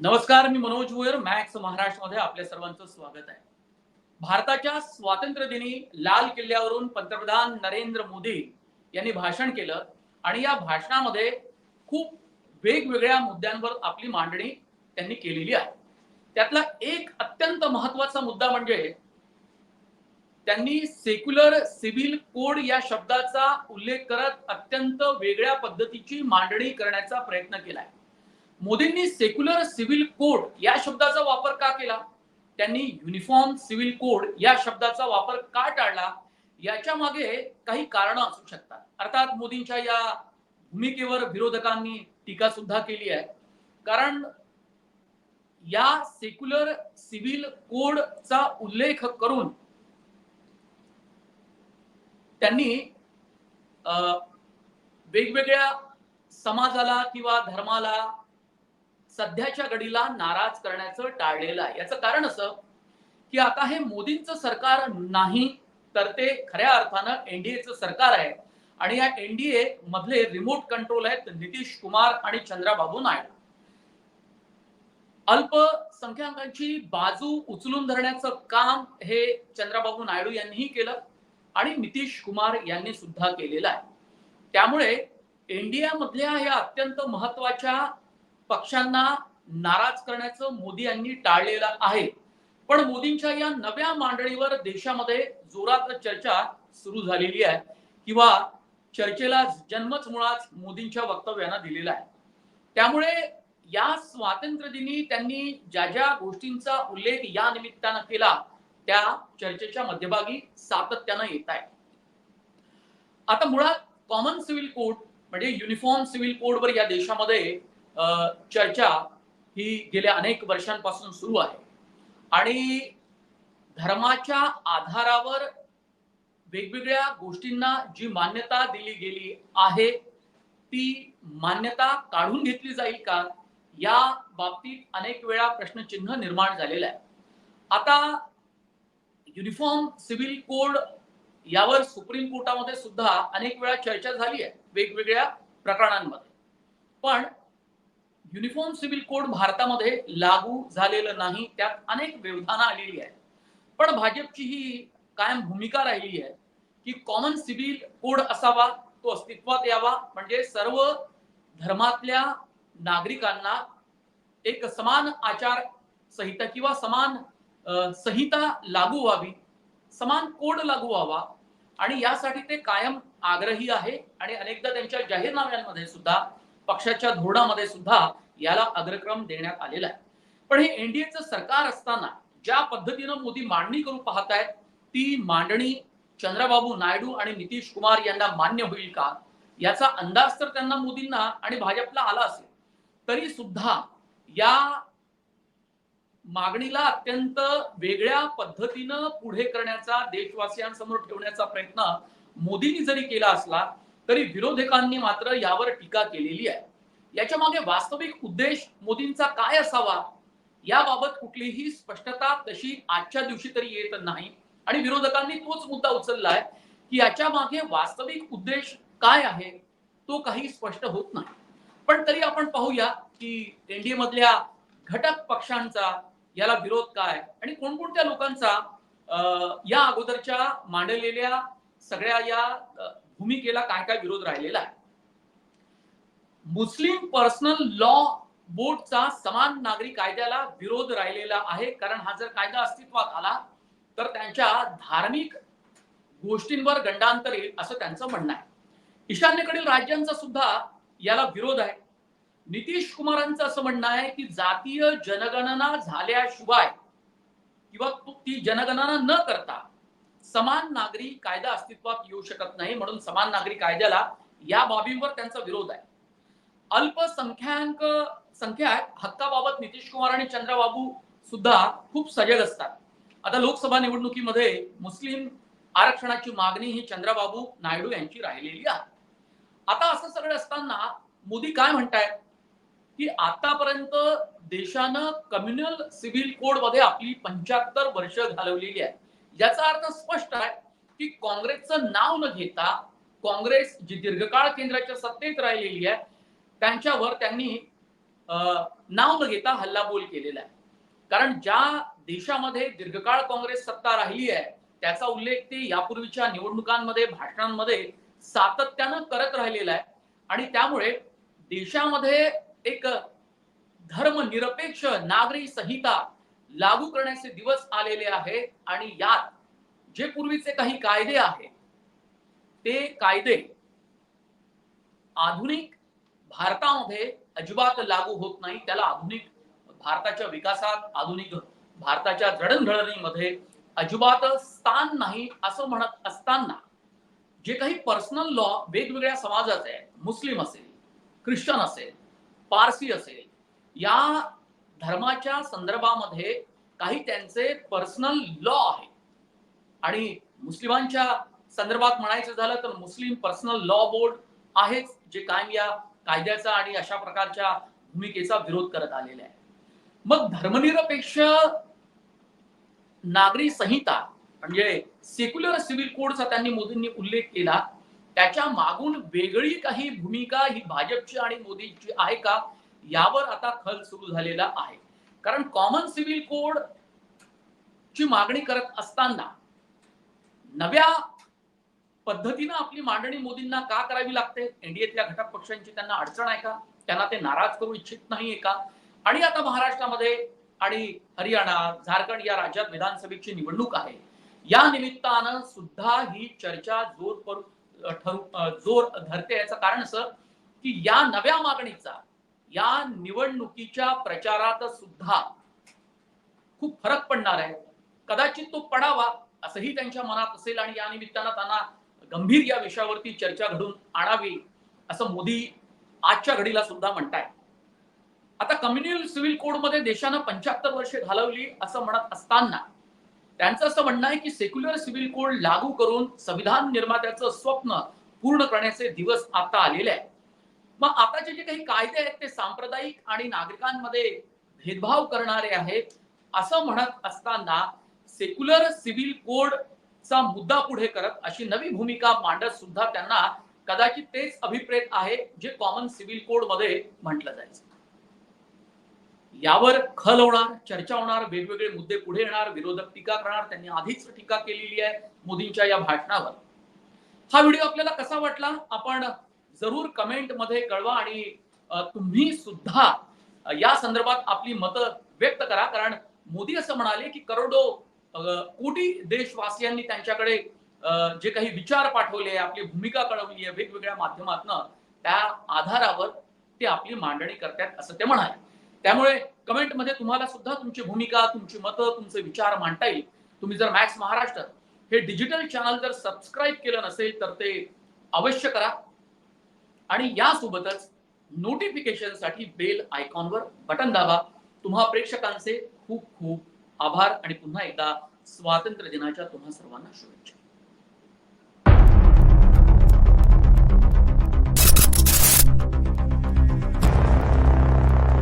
नमस्कार मी मनोज भोयर मॅक्स महाराष्ट्रामध्ये आपल्या सर्वांचं स्वागत आहे. भारताच्या स्वातंत्र्य दिनी लाल किल्ल्यावरून पंतप्रधान नरेंद्र मोदी यांनी भाषण केलं आणि या भाषणामध्ये खूप वेगवेगळ्या मुद्द्यांवर आपली मांडणी त्यांनी केलेली आहे. त्यातला एक अत्यंत महत्त्वाचा मुद्दा म्हणजे त्यांनी सेक्युलर सिव्हिल कोड या शब्दाचा उल्लेख करत अत्यंत वेगळ्या पद्धतीची मांडणी करण्याचा प्रयत्न केलाय. मोदींनी सेक्युलर सिव्हिल कोड या शब्दाचा वापर का केला? त्यांनी युनिफॉर्म सिव्हिल कोड या शब्दाचा वापर का टाळला? याच्या मागे काही कारण असू शकतात. अर्थात मोदींच्या या भूमिकेवर विरोधकांनी टीका सुद्धा केली आहे. कारण या सेक्युलर सिव्हिल कोडचा उल्लेख करून त्यांनी वेगवेगळ्या समाजाला किंवा धर्माला सध्याच्या घडीला नाराज करण्याचं टाळलेलं आहे. याचं कारण असं की आता हे मोदींचं सरकार नाही तर ते खऱ्या अर्थानं एनडीएचं सरकार आहे. आणि या एनडीए मधले रिमोट कंट्रोल आहेत नितीश कुमार आणि चंद्राबाबू नायडू. अल्पसंख्याकांची बाजू उचलून धरण्याचं काम हे चंद्राबाबू नायडू यांनीही केलं. आणि नितीश कुमार यांनी सुद्धा केलेलं आहे. त्यामुळे इंडिया मधल्या या अत्यंत महत्त्वाच्या पक्षांना नाराज करण्याचं मोदी यांनी टाळलेलं आहे. पण मोदींच्या या नव्या मांडणीवर देशामध्ये जोरात चर्चा सुरू झालेली आहे. किंवा चर्चेला जन्मच मुळात मोदींच्या वक्तव्यानं दिलेला आहे. त्यामुळे या स्वातंत्र्य दिनी त्यांनी ज्या ज्या गोष्टींचा उल्लेख या निमित्तानं केला त्या चर्चेच्या मध्यभागी सातत्यानं येत आहे. आता मुळात कॉमन सिव्हिल कोड म्हणजे युनिफॉर्म सिव्हिल कोडवर या देशामध्ये चर्चा ही गेल्या अनेक वर्षांपासून सुरू आहे. आणि धर्माच्या आधारावर वेगवेगळ्या गोष्टींना जी मान्यता दिली गेली आहे ती मान्यता काढून घेतली जाईल का? या बाबतीत अनेक वेळा प्रश्नचिन्ह निर्माण झालेलं आहे. आता युनिफॉर्म सिव्हिल कोड यावर सुप्रीम कोर्टामध्ये सुद्धा अनेक वेळा चर्चा झाली आहे वेगवेगळ्या प्रकरणांमध्ये. पण युनिफॉर्म सिव्हिल कोड भारतामध्ये लागू झालेलं नाही त्यात अनेक व्यवधानं आलेली आहेत. पण भाजपची ही कायम भूमिका राहिली आहे की कॉमन सिव्हिल कोड असावा तो अस्तित्वात यावा म्हणजे सर्व धर्मातल्या नागरिकांना एक समान आचार संहिता किंवा समान संहिता लागू व्हावी समान कोड लागू व्हावा आणि यासाठी ते कायम आग्रही आहे आणि अनेकदा त्यांच्या जाहीरनाम्यांमध्ये सुद्धा पक्षाच्या धोरणामध्ये सुद्धा याला अग्रक्रम देण्यात आलेला आहे. पण हे एनडीएचं सरकार असताना ज्या पद्धतीनं मोदी मांडणी करू पाहत आहेत ती मांडणी चंद्रबाबू नायडू आणि नितीश कुमार यांना मान्य होईल का? याचा अंदाज तर त्यांना मोदींना आणि भाजपला आला असेल. तरी सुद्धा या मागणीला अत्यंत वेगळ्या पद्धतीनं पुढे करण्याचा देशवासियांसमोर ठेवण्याचा प्रयत्न मोदींनी जरी केला असला तरी विरोधकांनी मात्र यावर टीका केलेली आहे. याच्या मागे वास्तविक उद्देश मोदींचा काय असावा याबाबत कुठलीही स्पष्टता तशी आजच्या दिवशी तरी येत नाही. आणि विरोधकांनी तोच मुद्दा उचललाय की याच्या मागे वास्तविक उद्देश काय आहे तो काही स्पष्ट होत नाही. पण तरी आपण पाहूया की एनडीए मधल्या घटक पक्षांचा याला विरोध काय? आणि कोणकोणत्या लोकांचा अं, या अगोदरच्या मांडलेल्या सगळ्या या भूमिकेला काय काय विरोध राहिलेला आहे? मुस्लिम पर्सनल लॉ बोर्डचा समान नागरी कायद्याला विरोध राहिलेला आहे. कारण हा जर कायदा अस्तित्वात आला तर त्यांच्या धार्मिक गोष्टींवर गंडांतर येईल असं त्यांचं म्हणणं आहे. ईशान्येकडील राज्यांचा सुद्धा याला विरोध आहे. नितीश कुमारांचं असं म्हणणं आहे की जातीय जनगणना झाल्याशिवाय किंवा ती जनगणना न करता समान नागरी कायदा अस्तित्वात येऊ शकत नाही म्हणून समान नागरी कायद्याला या बाबींवर त्यांचा विरोध आहे. अल्पसंख्याक संख्या हक्काबाबत नितीश कुमार आणि चंद्रबाबू सुद्धा खूप सजग असतात. आता लोकसभा निवडणुकीमध्ये मुस्लिम आरक्षणाची मागणी ही चंद्रबाबू नायडू यांची राहिलेली आहे. आता असं सगळं असताना मोदी काय म्हणतायत? की आतापर्यंत देशानं कम्युनल सिव्हिल कोडमध्ये आपली पंच्याहत्तर वर्ष घालवलेली आहे. याचा अर्थ स्पष्ट आहे की काँग्रेसचं नाव न घेता काँग्रेस जी दीर्घकाळ केंद्राच्या सत्तेत राहिलेली आहे त्यांच्यावर त्यांनी अं, नाव न घेता हल्लाबोल केलेला आहे. कारण ज्या देशामध्ये दीर्घकाळ काँग्रेस सत्ता राहिली आहे त्याचा उल्लेख ते यापूर्वीच्या निवडणुकांमध्ये भाषणांमध्ये सातत्यानं करत राहिलेला आहे. आणि त्यामुळे देशामध्ये एक धर्मनिरपेक्ष नागरी संहिता लागू करण्याचे दिवस आलेले आहेत आणि यात जे पूर्वीचे काही कायदे आहेत ते कायदे आधुनिक भारतामध्ये अजिबात लागू होत नाही. त्याला आधुनिक भारताच्या विकासात आधुनिक भारताच्या जडणघडणीमध्ये अजिबात स्थान नाही असं म्हणत असताना जे काही पर्सनल लॉ वेगवेगळ्या समाजाचे आहेत मुस्लिम असेल ख्रिश्चन असेल पारसी असेल. या धर्माच्या संदर्भामध्ये काही त्यांचे पर्सनल लॉ आहे. आणि मुस्लिमांच्या संदर्भात म्हणायचं झालं तर मुस्लिम पर्सनल लॉ बोर्ड आहेच जे कायम या कायद्याचा आणि अशा प्रकारच्या भूमिकेचा विरोध करत आलेले आहे. मग धर्मनिरपेक्ष नागरी संहिता म्हणजे सेक्युलर सिव्हिल कोडचा त्यांनी मोदींनी उल्लेख केला. त्याच्या मागून वेगळी काही भूमिका ही भाजपची आणि मोदीची आहे का? यावर आता खल सुरू झालेला आहे. कारण कॉमन सिव्हिल कोड ची मागणी करत असताना नव्या पद्धतीनं आपली मांडणी मोदींना का करावी लागते? एनडीएतल्या घटक पक्षांची त्यांना अडचण आहे का? त्यांना ते नाराज करू इच्छित नाहीये का? आणि आता महाराष्ट्रामध्ये आणि हरियाणा झारखंड या राज्यात विधानसभेची निवडणूक आहे. या निमित्तानं सुद्धा ही चर्चा जोर ठरू जोर धरते. याचं कारण असं की या नव्या मागणीचा या निवडणुकीच्या प्रचारात सुद्धा खूप फरक पडणार आहे. कदाचित तो पडावा असंही त्यांच्या मनात असेल आणि या निमित्तानं त्यांना गंभीर या विषयावरती चर्चा घडून आणावी असं मोदी आजच्या घडीला सुद्धा म्हणताय. आता कम्युनिल सिव्हिल कोडमध्ये देशानं पंच्याहत्तर वर्षे घालवली असं म्हणत असताना त्यांचं असं म्हणणं आहे की सेक्युलर सिव्हिल कोड लागू करून संविधान निर्मात्याचं स्वप्न पूर्ण करण्याचे दिवस आता आलेले आहे मग आताचे जे काही कायदे आहेत ते सांप्रदायिक आणि नागरिकांमध्ये भेदभाव करणारे आहेत असं म्हणत असताना सेक्युलर सिव्हिल कोडचा मुद्दा पुढे करत अशी नवी भूमिका मांडत सुद्धा त्यांना कदाचित तेच अभिप्रेत आहे जे कॉमन सिव्हिल कोडमध्ये म्हटलं जायचं. यावर खल होणार चर्चा होणार वेगवेगळे मुद्दे पुढे येणार विरोधक टीका करणार त्यांनी आधीच टीका केलेली आहे मोदींच्या या भाषणावर. हा व्हिडिओ आपल्याला कसा वाटला? आपण जरूर कमेंटमध्ये कळवा आणि तुम्ही सुद्धा या संदर्भात आपली मतं व्यक्त करा. कारण मोदी असं म्हणाले की करोडो कोटी देशवासियांनी त्यांच्याकडे जे काही विचार पाठवले आपली भूमिका कळवली आहे वेगवेगळ्या माध्यमातून त्या आधारावर ते आपली मांडणी करतात असं ते म्हणाले. त्यामुळे कमेंटमध्ये तुम्हाला सुद्धा तुमची भूमिका तुमची मतं तुमचे विचार मांडता येईल. तुम्ही जर मॅक्स महाराष्ट्र हे डिजिटल चॅनल जर सबस्क्राईब केलं नसेल तर ते अवश्य करा. आणि यासोबतच नोटिफिकेशनसाठी बेल आयकॉनवर बटन दाबा. तुम्हा प्रेक्षकांचे खूप खूप आभार आणि पुन्हा एकदा स्वातंत्र्य दिनाच्या तुम्हा सर्वांना शुभेच्छा.